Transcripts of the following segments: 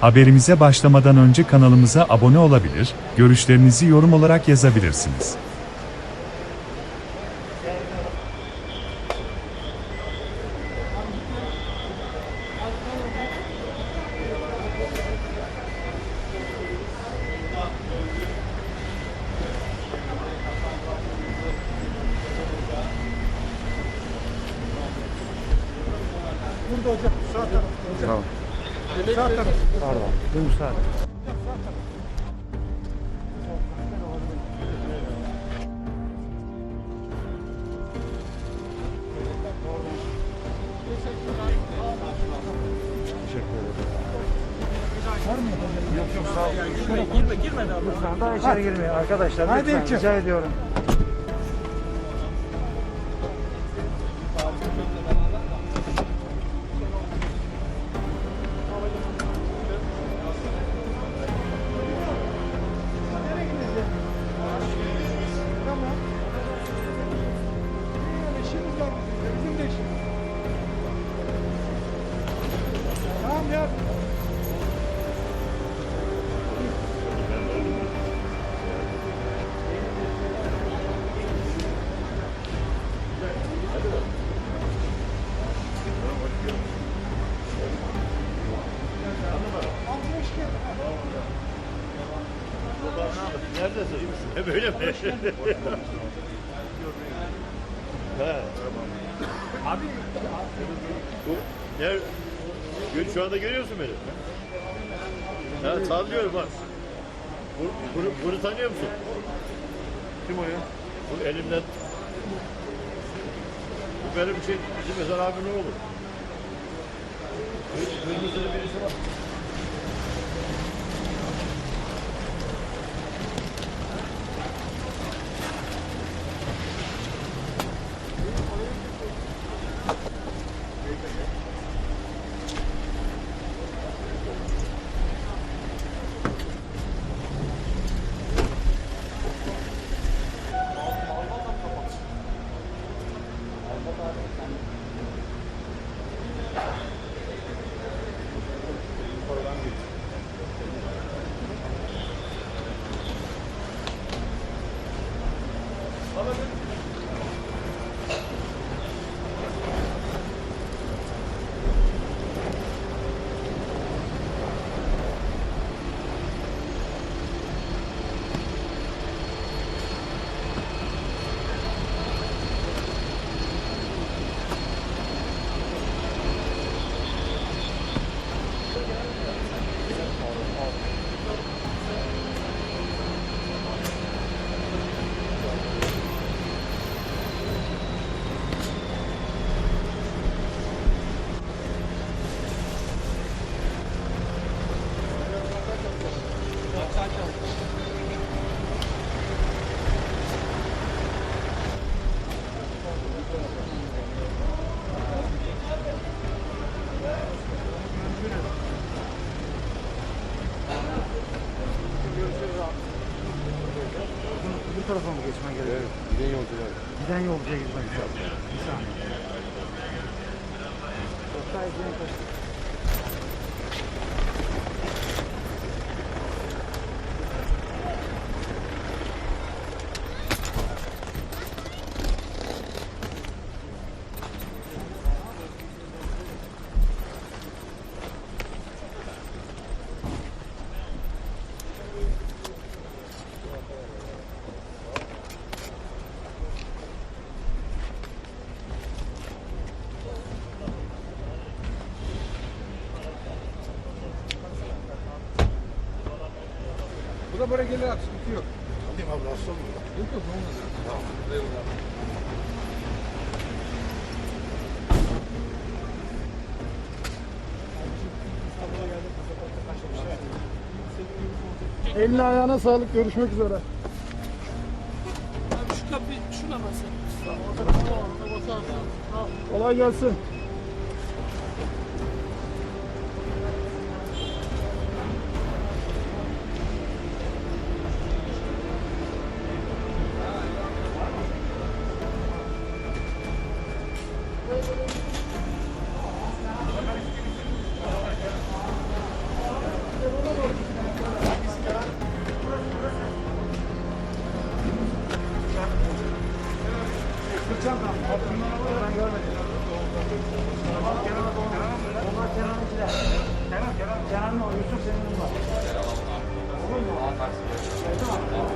Haberimize başlamadan önce kanalımıza abone olabilir, görüşlerinizi yorum olarak yazabilirsiniz. Burada hocam. Sağ taraf. Hocam. Sağ taraf. Pardon. Ederim. Yok yok sağ olun. Girme girme daha. Lütfen daha içeri girmeyin arkadaşlar. Hadi Lütfen rica ediyorum. E böyle mi? He. Abi. Bu ne? Gör- Şu anda görüyorsun beni. Ha, sallıyorum bak. Bu, bunu, bunu tanıyor musun? Kim o ya? Bu elimden. Bu benim şey, bizim Ezer abimin oğlu. Kır- Kırmızılı birisi var. Bu tarafa mı geçmen gerekiyor? Giden yolcular. Giden yolcuya gitmek lazım. Bir saniye. Oktay, gel böyle gelir abi. Sıkıntı yok. Alayım abi rahatsız olmuyor. Yok yok. Olmaz. Tamam. Eyvallah. Eline ayağına sağlık. Görüşmek üzere. Abi şu kapıyı şuna basın. Kolay gelsin. Ben görmedim. Tamam Kenan Kenan Onlar Kenan'ınkiler. Kenan Kenan Kenan'ın o Yusuf senin var. Olur mu? Tamam.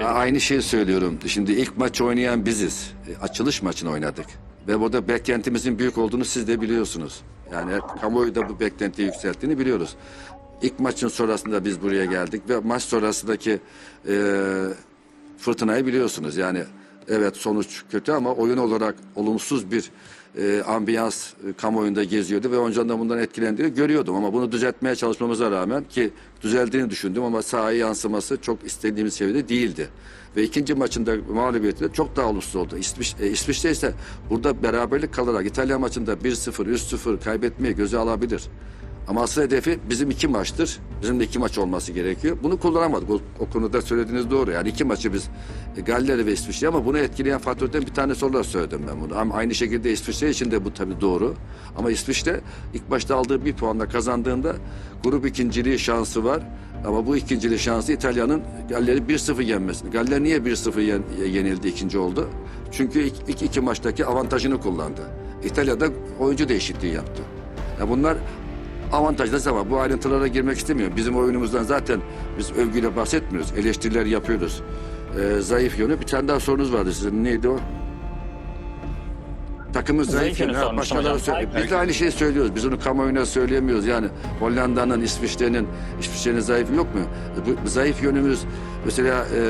A- Aynı şeyi söylüyorum. Şimdi ilk maç oynayan biziz. E, Açılış maçını oynadık. Ve burada beklentimizin büyük olduğunu siz de biliyorsunuz. Yani kamuoyu da bu beklentiyi yükselttiğini biliyoruz. İlk maçın sonrasında biz buraya geldik ve maç sonrasındaki e, fırtınayı biliyorsunuz. Yani evet sonuç kötü ama oyun olarak olumsuz bir e, ambiyans e, kamuoyunda geziyordu ve oyuncuların da bundan etkilendiğini görüyordum. Ama bunu düzeltmeye çalışmamıza rağmen ki düzeldiğini düşündüm ama sahaya yansıması çok istediğimiz seviyede değildi. Ve ikinci maçında mağlubiyeti çok daha olumsuz oldu. İsviç, e, İsviçre ise burada beraberlik kalarak İtalya maçında 1-0, 3-0 kaybetmeyi göze alabilir. Ama asıl hedefi bizim iki maçtır. Bizim de iki maç olması gerekiyor. Bunu kullanamadık. O, o konuda söylediğiniz doğru. Yani iki maçı biz e, Galler'e ve İsviçre ama bunu etkileyen faktörden bir tanesi olarak söyledim ben bunu. Ama aynı şekilde İsviçre için de bu tabii doğru. Ama İsviçre ilk başta aldığı bir puanla kazandığında grup ikinciliği şansı var. Ama bu ikinciliği şansı İtalya'nın Galler'i 1-0 yenmesini. Galler niye 1-0 yen, yenildi ikinci oldu? Çünkü ilk, ilk iki maçtaki avantajını kullandı. İtalya'da oyuncu değişikliği yaptı. Ya bunlar avantajlı ama bu ayrıntılara girmek istemiyorum. Bizim oyunumuzdan zaten biz övgüyle bahsetmiyoruz. Eleştiriler yapıyoruz. Ee, zayıf yönü. Bir tane daha sorunuz vardı sizin. Neydi o? Takımın zayıf, Zayıf yönü yönü. Ha, sormuştum başkaları hocam. söyle- Biz de aynı şeyi söylüyoruz. Biz onu kamuoyuna söyleyemiyoruz. Yani Hollanda'nın, İsviçre'nin, İsviçre'nin zayıf yok mu? Bu zayıf yönümüz mesela e,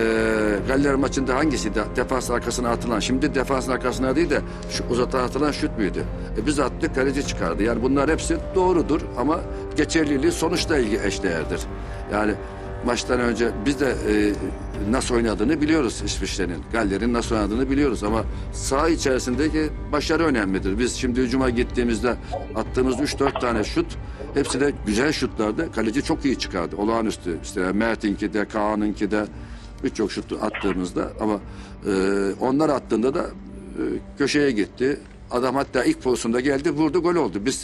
Galler maçında hangisiydi? Defans arkasına atılan. Şimdi defansın arkasına değil de şu uzata atılan şut müydü? E, biz attık kaleci çıkardı. Yani bunlar hepsi doğrudur ama geçerliliği sonuçla ilgili eşdeğerdir. Yani maçtan önce biz de e, nasıl oynadığını biliyoruz İsviçre'nin. Galler'in nasıl oynadığını biliyoruz ama saha içerisindeki başarı önemlidir. Biz şimdi hücuma gittiğimizde attığımız 3-4 tane şut hepsi de güzel şutlardı. Kaleci çok iyi çıkardı. Olağanüstü. İşte Mert'inki de, Kaan'ınki de birçok şut attığımızda ama e, onlar attığında da e, köşeye gitti. Adam hatta ilk pozisyonda geldi vurdu gol oldu. Biz